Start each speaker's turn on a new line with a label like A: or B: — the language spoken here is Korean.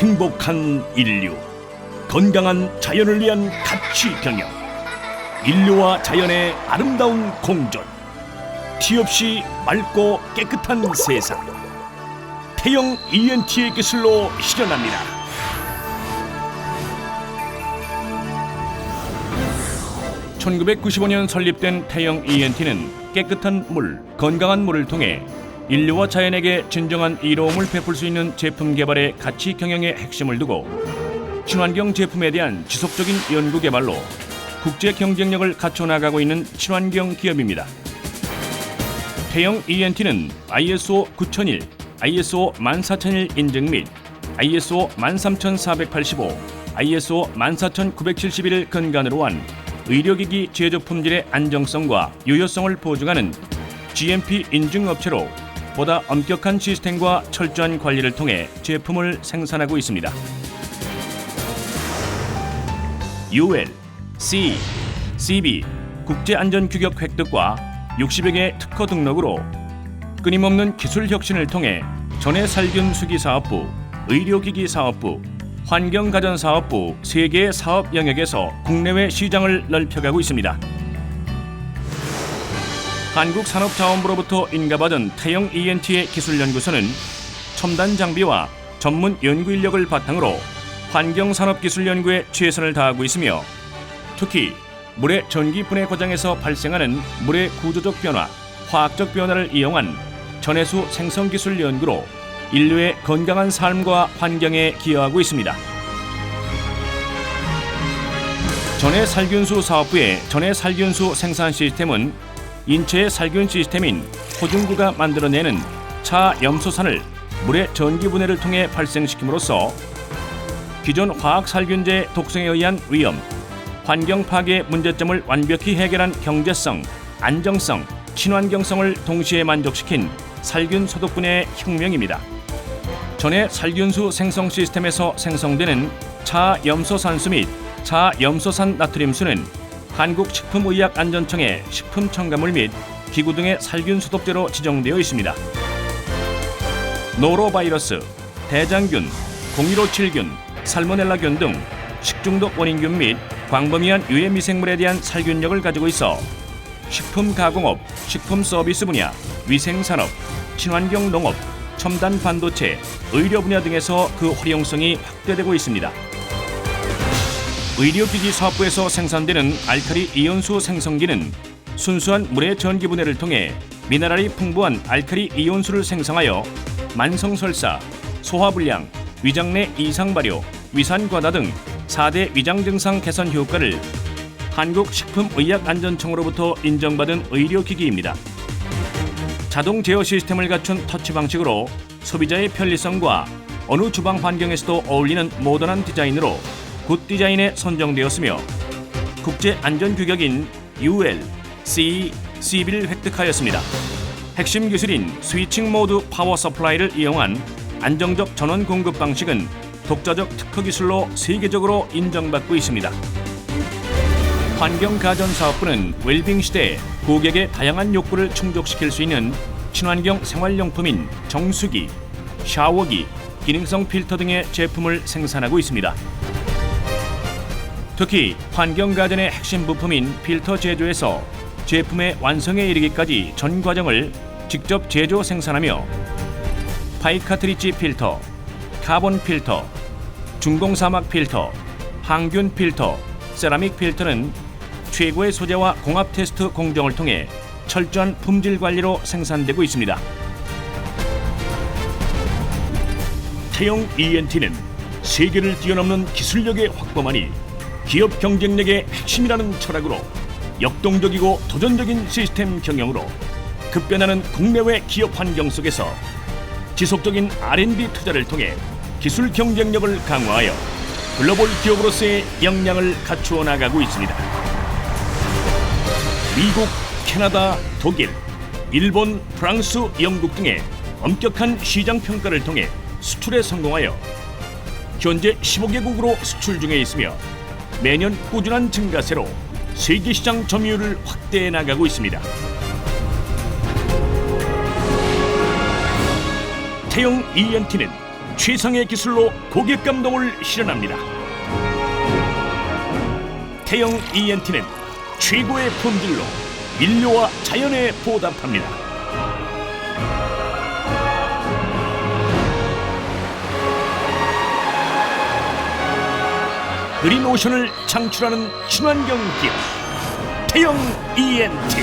A: 행복한 인류, 건강한 자연을 위한 가치 경영, 인류와 자연의 아름다운 공존, 티 없이 맑고 깨끗한 세상. 태영 ENT의 기술로 실현합니다. (1995년) 설립된 태영 ENT는 깨끗한 물, 건강한 물을 통해 인류와 자연에게 진정한 이로움을 베풀 수 있는 제품 개발의 가치 경영의 핵심을 두고 친환경 제품에 대한 지속적인 연구 개발로 국제 경쟁력을 갖춰 나가고 있는 친환경 기업입니다. 태영 ENT는 ISO 9001, ISO 14001 인증 및 ISO 13485, ISO 14971을 근간으로 한 의료기기 제조 품질의 안정성과 유효성을 보증하는 GMP 인증 업체로 보다 엄격한 시스템과 철저한 관리를 통해 제품을 생산하고 있습니다. UL, C, CB 국제 안전 규격 획득과 60여 개 특허 등록으로 끊임없는 기술 혁신을 통해 전해 살균 수기 사업부, 의료기기 사업부, 환경가전 사업부 세 개의 사업 영역에서 국내외 시장을 넓혀가고 있습니다. 한국산업자원부로부터 인가받은 태영 ENT의 기술연구소는 첨단 장비와 전문 연구 인력을 바탕으로 환경산업기술 연구에 최선을 다하고 있으며 특히 물의 전기 분해 과정에서 발생하는 물의 구조적 변화, 화학적 변화를 이용한 전해수 생성 기술 연구로 인류의 건강한 삶과 환경에 기여하고 있습니다. 전해 살균수 사업부의 전해 살균수 생산 시스템은 인체의 살균 시스템인 호중구가 만들어내는 차 염소산을 물의 전기 분해를 통해 발생시킴으로써 기존 화학 살균제 독성에 의한 위험, 환경 파괴 문제점을 완벽히 해결한 경제성, 안정성, 친환경성을 동시에 만족시킨 살균 소독 분해의 혁명입니다. 전에 살균수 생성 시스템에서 생성되는 차염소산수 및 차염소산 나트륨수는 한국식품의약안전청의 식품 첨가물 및 기구 등의 살균 소독제로 지정되어 있습니다. 노로바이러스, 대장균, 0157균, 살모넬라균 등 식중독 원인균 및 광범위한 유해 미생물에 대한 살균력을 가지고 있어 식품 가공업, 식품 서비스 분야, 위생 산업, 친환경 농업, 첨단 반도체, 의료 분야 등에서 그 활용성이 확대되고 있습니다. 의료기기 사업부에서 생산되는 알카리 이온수 생성기는 순수한 물의 전기 분해를 통해 미네랄이 풍부한 알카리 이온수를 생성하여 만성설사, 소화불량, 위장 내 이상 발효, 위산 과다 등 4대 위장 증상 개선 효과를 한국식품의약안전청으로부터 인정받은 의료기기입니다. 자동 제어 시스템을 갖춘 터치 방식으로 소비자의 편리성과 어느 주방 환경에서도 어울리는 모던한 디자인으로 굿 디자인에 선정되었으며 국제 안전 규격인 UL, CE, CB를 획득하였습니다. 핵심 기술인 스위칭 모드 파워 서플라이를 이용한 안정적 전원 공급 방식은 독자적 특허 기술로 세계적으로 인정받고 있습니다. 환경가전사업부는 웰빙 시대에 고객의 다양한 욕구를 충족시킬 수 있는 친환경 생활용품인 정수기, 샤워기, 기능성 필터 등의 제품을 생산하고 있습니다. 특히 환경가전의 핵심 부품인 필터 제조에서 제품의 완성에 이르기까지 전 과정을 직접 제조 생산하며 파이카트리지 필터, 카본 필터, 중공사막 필터, 항균 필터, 세라믹 필터는 최고의 소재와 공합 테스트 공정을 통해 철저한 품질 관리로 생산되고 있습니다. 태영 ENT는 세계를 뛰어넘는 기술력의 확보만이 기업 경쟁력의 핵심이라는 철학으로 역동적이고 도전적인 시스템 경영으로 급변하는 국내외 기업 환경 속에서 지속적인 R&D 투자를 통해 기술 경쟁력을 강화하여 글로벌 기업으로서의 역량을 갖추어 나가고 있습니다. 미국, 캐나다, 독일, 일본, 프랑스, 영국 등의 엄격한 시장 평가를 통해 수출에 성공하여 현재 15개국으로 수출 중에 있으며 매년 꾸준한 증가세로 세계 시장 점유율을 확대해 나가고 있습니다. 태용 ENT는 최상의 기술로 고객 감동을 실현합니다. 태용 ENT는 최고의 품질로 인류와 자연에 보답합니다. 그린 오션을 창출하는 친환경 기업 태영 ENT.